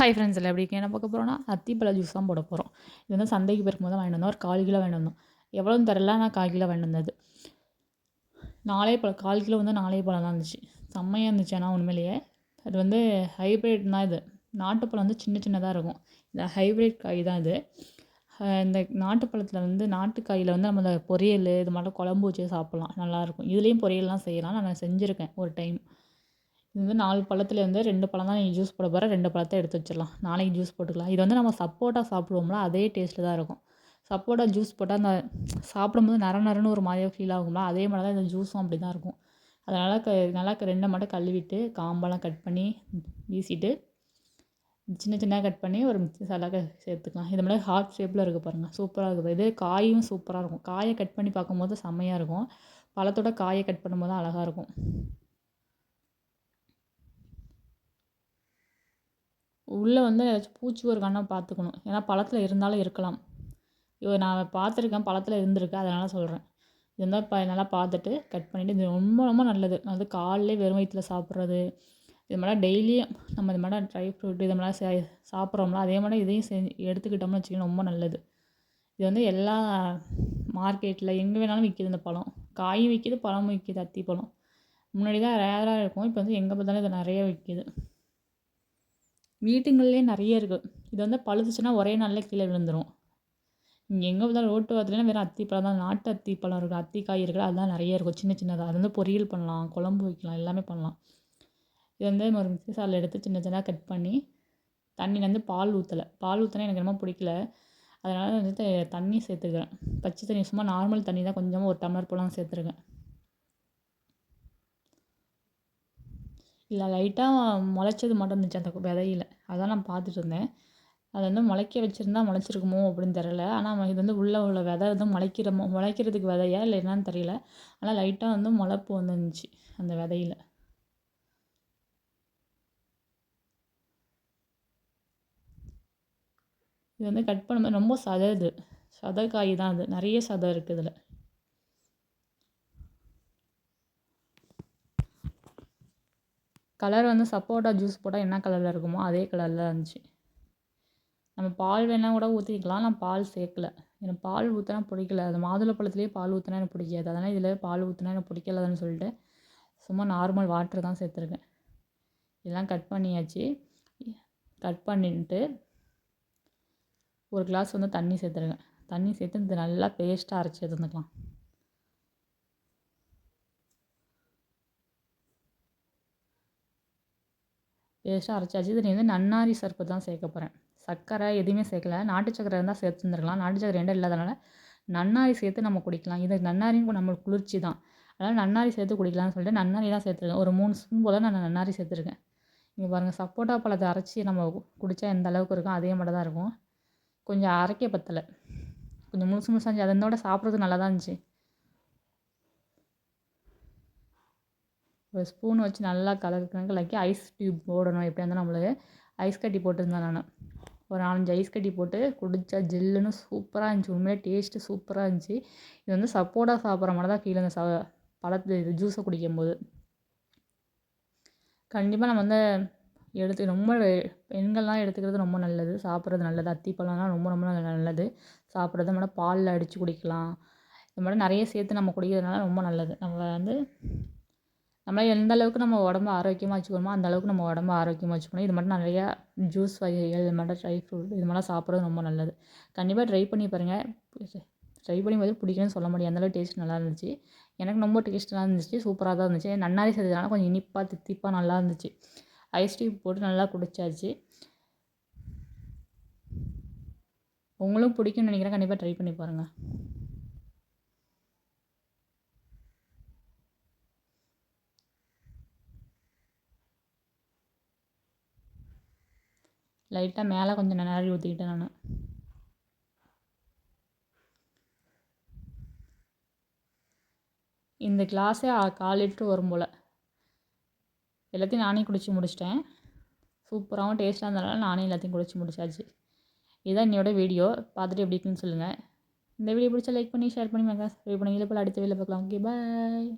Hi friends எல்லாம் எப்படி என்ன பார்க்க போகிறோன்னா அத்திப்பழ ஜூஸ் தான் போட போகிறோம் இது வந்து சந்தைக்கு போயிருக்கும்போது தான் வாங்கிட்டு வந்தோம். ஒரு கால் கிலோ வாங்கிட்டு வந்தோம். எவ்வளோன்னு தெரில நான் கால் கிலோ வாங்கிட்டு வந்தது. நாலே பழம் கால் கிலோ வந்து நாலே பழம் தான் இருந்துச்சு. செம்மையாக இருந்துச்சு ஆனால் உண்மையிலேயே அது வந்து ஹைப்ரிட் தான் இது. நாட்டுப்பழம் வந்து சின்ன சின்னதாக இருக்கும். இந்த ஹைப்ரிட் காய் தான் இது. இந்த நாட்டுப்பழத்தில் வந்து நாட்டுக்காயில் வந்து நம்ம பொரியல் இது மாதிரிலாம் குழம்பு வச்சு சாப்பிட்லாம். நல்லாயிருக்கும் இதுலேயும் பொரியல்லாம் செய்யலாம். நான் செஞ்சுருக்கேன் ஒரு டைம். இது வந்து நாலு பழத்துலேருந்து ரெண்டு பழம் தான் நீங்கள் ஜூஸ் போட போகிறேன் ரெண்டு பழத்தை எடுத்து வச்சிடலாம். நாளைக்கு ஜூஸ் போட்டுக்கலாம். இது வந்து நம்ம சப்போட்டா சாப்பிடுவோம்ல அதே டேஸ்ட்டில் தான் இருக்கும். சப்போட்டா ஜூஸ் போட்டால் அந்த சாப்பிடும்போது நர நரன்னு ஒரு மாதிரியாக ஃபீல் ஆகும்ல அதே மாதிரி தான் இந்த ஜூஸும் அப்படி தான் இருக்கும். அதனால் க நல்லா ரெண்டை மட்டும் கழுவிட்டு காம்பெல்லாம் கட் பண்ணி வீசிட்டு சின்ன சின்ன கட் பண்ணி ஒரு மிக்சி சலாக சேர்த்துக்கலாம். இது மாதிரி ஹார்ட் ஷேப்பில் இருக்குது பாருங்கள் சூப்பராக இருக்குது இது காயும் சூப்பராக இருக்கும். காயை கட் பண்ணி பார்க்கும்போது செம்மையாக இருக்கும். பழத்தோட காயை கட் பண்ணும்போது அழகாக இருக்கும். உள்ளே வந்து ஏதாச்சும் பூச்சி இருக்கான்னு பார்த்துக்கணும். ஏன்னா பழத்தில் இருந்தாலும் இருக்கலாம். இவ நான் பார்த்துருக்கேன் பழத்தில் இருந்திருக்கு அதனால் சொல்கிறேன் இது இருந்தால் இப்போ நல்லா பார்த்துட்டு கட் பண்ணிவிட்டு இது ரொம்ப ரொம்ப நல்லது. அது காலையிலே வெறும் வயிற்றில் சாப்பிட்றது இது மாதிரி டெய்லியும் நம்ம இது மாதிரி ட்ரை ஃப்ரூட் இது மாதிரி சே சாப்பிட்றோம்ல அதே மாதிரி இதையும் செஞ்சு எடுத்துக்கிட்டோம்னு வச்சுக்கோங்க ரொம்ப நல்லது. இது வந்து எல்லா மார்க்கெட்டில் எங்கே வேணாலும் விற்கிது இந்த பழம். காயும் விற்கிது பழமும் விற்கிது அத்தி பழம் முன்னாடி தான் ரேராக இருக்கும் இப்போ வந்து எங்கே பார்த்தாலும் இது நிறைய விற்கிது வீட்டுங்கள்லேயே நிறைய இருக்குது இது வந்து பழுத்துச்சுன்னா ஒரே நாளில் கீழே விழுந்துடும் இங்கே எங்கே பார்த்தாலும் ரோட்டு வாரத்துலேயும் வெறும் அத்திப்பழம் தான். நாட்டு அத்திப்பழம் இருக்குது அத்திக்காய் இருக்குது அதெல்லாம் நிறைய இருக்கும். சின்ன சின்னதாக அது வந்து பொரியல் பண்ணலாம் குழம்பு வைக்கலாம் எல்லாமே பண்ணலாம். இது வந்து ஒரு மிக்சி சாரில் எடுத்து சின்ன சின்னதாக கட் பண்ணி தண்ணியில் வந்து பால் ஊற்றலை பால் ஊற்றினா எனக்கு ரொம்ப பிடிக்கல. அதனால் வந்துட்டு தண்ணி சேர்த்துக்கிறேன். பச்சை தண்ணி சும்மா நார்மல் தண்ணி தான். கொஞ்சமாக ஒரு டம்ளர் போலாம் சேர்த்துருக்கேன். இல்லை லைட்டாக முளைச்சது மட்டும் இருந்துச்சு அந்த விதையில. அதான் நான் பார்த்துட்டு இருந்தேன். அதை வந்து முளைக்க வச்சுருந்தா முளைச்சிருக்குமோ அப்படின்னு தெரில ஆனால் இது வந்து உள்ளே உள்ள விதை வந்து முளைக்கிற முளைக்கிறதுக்கு விதையா இல்லை என்னன்னு தெரியல. ஆனால் லைட்டாக வந்து முளைப்பு வந்துருந்துச்சு அந்த விதையில. இது வந்து கட் பண்ணும்போது ரொம்ப சதது இது. காய் தான் அது. நிறைய சதை இருக்குது இதில். கலர் வந்து சப்போட்டா ஜூஸ் போட்டால் என்ன கலரில் இருக்குமோ அதே கலரில் இருந்துச்சு. நம்ம பால் வேணால் கூட ஊற்றிக்கலாம் நான் பால் சேர்க்கல. எனக்கு பால் ஊற்றினா பிடிக்கல. அது மாதுளை பழத்துலேயே பால் ஊற்றினா எனக்கு பிடிக்காது. அதனால் இதில் பால் ஊற்றினா எனக்கு பிடிக்கலன்னு சொல்லிட்டு சும்மா நார்மல் வாட்டர் தான் சேர்த்துருக்கேன். இதெல்லாம் கட் பண்ணியாச்சு. கட் பண்ணிட்டு ஒரு கிளாஸ் வந்து தண்ணி சேர்த்துருக்கேன். தண்ணி சேர்த்து இது நல்லா பேஸ்ட்டாக அரைச்சி எடுத்துக்கலாம். பேஸ்ட்டாக அரைச்சாச்சு. இது வந்து நன்னாரி சர்ப்பு தான் சேர்க்க போகிறேன் சர்க்கரை எதுவுமே சேர்க்கல. நாட்டு சக்கரை இருந்தால் சேர்த்துருந்துருக்கலாம். நாட்டு சக்கரை ரெண்டும் இல்லாதனால நன்னாரி சேர்த்து நம்ம குடிக்கலாம். இது நன்னாரியும் நம்மளுக்கு குளிர்ச்சி தான். அதனால் நன்னாரி சேர்த்து குடிக்கலாம்னு சொல்லிட்டு நன்னாரி தான் சேர்த்துருக்கேன். ஒரு மூணு ஸ்பூன் போல் நான் நன்னாரி சேர்த்துருக்கேன். இங்கே பாருங்கள் சப்போட்டா பழத்தை அரைச்சி நம்ம குடித்தா எந்த அளவுக்கு இருக்கும் அதே மாதிரி தான் இருக்கும். கொஞ்சம் அரைக்க பத்தலை. கொஞ்சம் முழுசு முழுசாக இருந்துச்சு. அதோட சாப்பிட்றது நல்லா தான் இருந்துச்சு. ஒரு ஸ்பூன் வச்சு நல்லா கலக்கு கலக்கி ஐஸ் டியூப் போடணும். எப்படியா இருந்தாலும் நம்மளுக்கு ஐஸ் கட்டி போட்டிருந்தேன் நான். ஒரு நாலஞ்சு ஐஸ் கட்டி போட்டு குடித்தா ஜில்லுன்னு சூப்பராக இருந்துச்சு. உண்மையிலே டேஸ்ட்டு சூப்பராக இருந்துச்சு. இது வந்து சப்போட்டா சாப்பிட்ற மாதிரி தான் ஃபீல் அந்த ச பழத்து இது ஜூஸை குடிக்கும்போது. கண்டிப்பாக நம்ம வந்து எடுத்து ரொம்ப பெண்கள்லாம் எடுத்துக்கிறது ரொம்ப நல்லது. சாப்பிட்றது நல்லது. அத்திப்பழம்லாம் ரொம்ப ரொம்ப நல்லது. சாப்பிட்றது நம்ம பாலில் அடித்து குடிக்கலாம். இது மாதிரி நிறைய சேர்த்து நம்ம குடிக்கிறதுனால ரொம்ப நல்லது. நம்ம வந்து நம்மளால் எந்த அளவுக்கு நம்ம உடம்ப ஆரோக்கியமாக வச்சுக்கணுமோ அந்த அளவுக்கு நம்ம உடம்ப ஆரோக்கியமாக வச்சுக்கணும். இது மட்டும் நிறையா ஜூஸ் வகைகள் இது மாதிரி ட்ரை ஃப்ரூட் இது மாதிரிலாம் சாப்பிட்றது ரொம்ப நல்லது. கண்டிப்பாக ட்ரை பண்ணி பாருங்கள் ட்ரை பண்ணி பார்த்து பிடிக்கும்னு சொல்ல முடியும் அந்தளவு டேஸ்ட் நல்லா இருந்துச்சு. எனக்கு ரொம்ப டேஸ்ட்டாக இருந்துச்சு. சூப்பராக தான் இருந்துச்சு. நன்னாரி செய்ததுனால கொஞ்சம் இனிப்பாக தித்திப்பாக நல்லா இருந்துச்சு. ஐஸ் டீ போட்டு நல்லா குடிச்சாச்சு. உங்களும் பிடிக்கும்னு நினைக்கிறேன். கண்டிப்பாக ட்ரை பண்ணி பாருங்கள் லைட்டாக மேலே கொஞ்சம் நிறவி ஊற்றிக்கிட்டேன் நான். இந்த கிளாஸே கால் லிட்ரு வரும் போல். எல்லாத்தையும் நானே குடித்து முடிச்சிட்டேன். சூப்பராகவும் டேஸ்ட்டாக இருந்தாலும் நானே எல்லாத்தையும் குடிச்சு முடிச்சாச்சு. இதுதான் என்னோடய வீடியோ பார்த்துட்டு எப்படி இருக்குன்னு சொல்லுங்கள் இந்த வீடியோ பிடிச்சா லைக் பண்ணி ஷேர் பண்ணி மேக்கா சப்ஸ்கிரைப் பண்ணி இல்லை போல் அடுத்த வீடியோ பார்க்கலாம். Okay bye